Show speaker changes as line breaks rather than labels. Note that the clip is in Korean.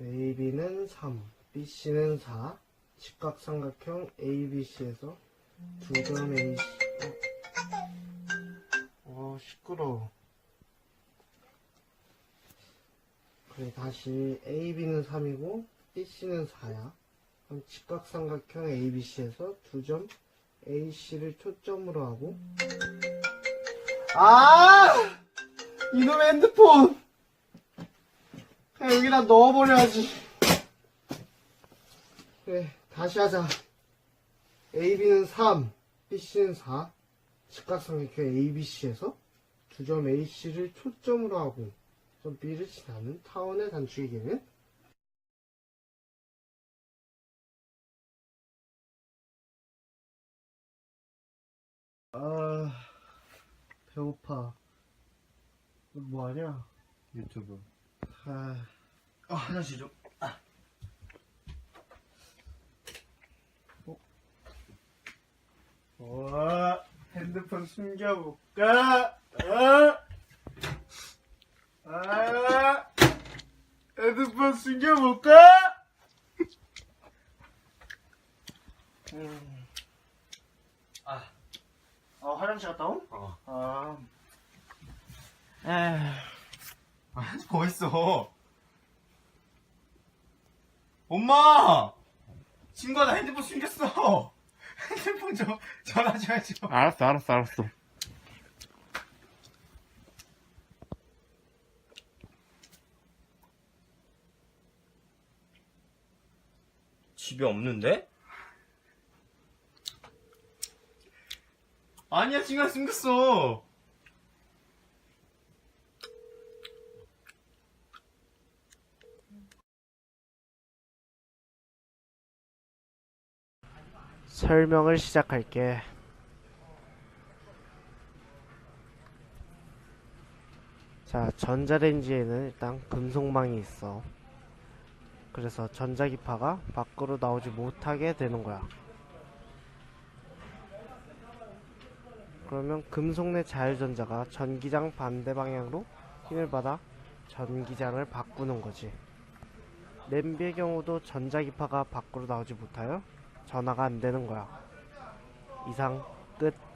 AB는 3, BC는 4, 직각삼각형 ABC에서 두 점 AC. 어, 어 시끄러워. 그래, 다시 AB는 3이고, BC는 4야. 그럼 직각삼각형 ABC에서 두 점 AC를 초점으로 하고, 아! 이놈의 핸드폰! 그냥 여기다 넣어버려야지. 그래, 다시 하자. AB는 3, BC는 4. 직각삼각형 ABC에서 두 점 AC를 초점으로 하고 점 B를 지나는 타원의 단축의 길은 아 배고파 너 뭐하냐
유튜브.
아
아, 화장실 좀.
와, 핸드폰 숨겨볼까? 어? 아, 핸드폰 숨겨볼까? 음.
아.
아, 화장실 갔다 온?
어.
아,
아, 뭐 있어? 엄마! 친구가 나 핸드폰 숨겼어! 핸드폰 좀 전화 줘야죠.
알았어, 알았어, 알았어.
집에 없는데? 아니야, 친구가 숨겼어.
설명을 시작할게. 자, 전자레인지에는 일단 금속망이 있어. 그래서 전자기파가 밖으로 나오지 못하게 되는 거야. 그러면 금속 내 자율전자가 전기장 반대 방향으로 힘을 받아 전기장을 바꾸는 거지. 냄비의 경우도 전자기파가 밖으로 나오지 못하여 전화가 안 되는 거야. 이상 끝.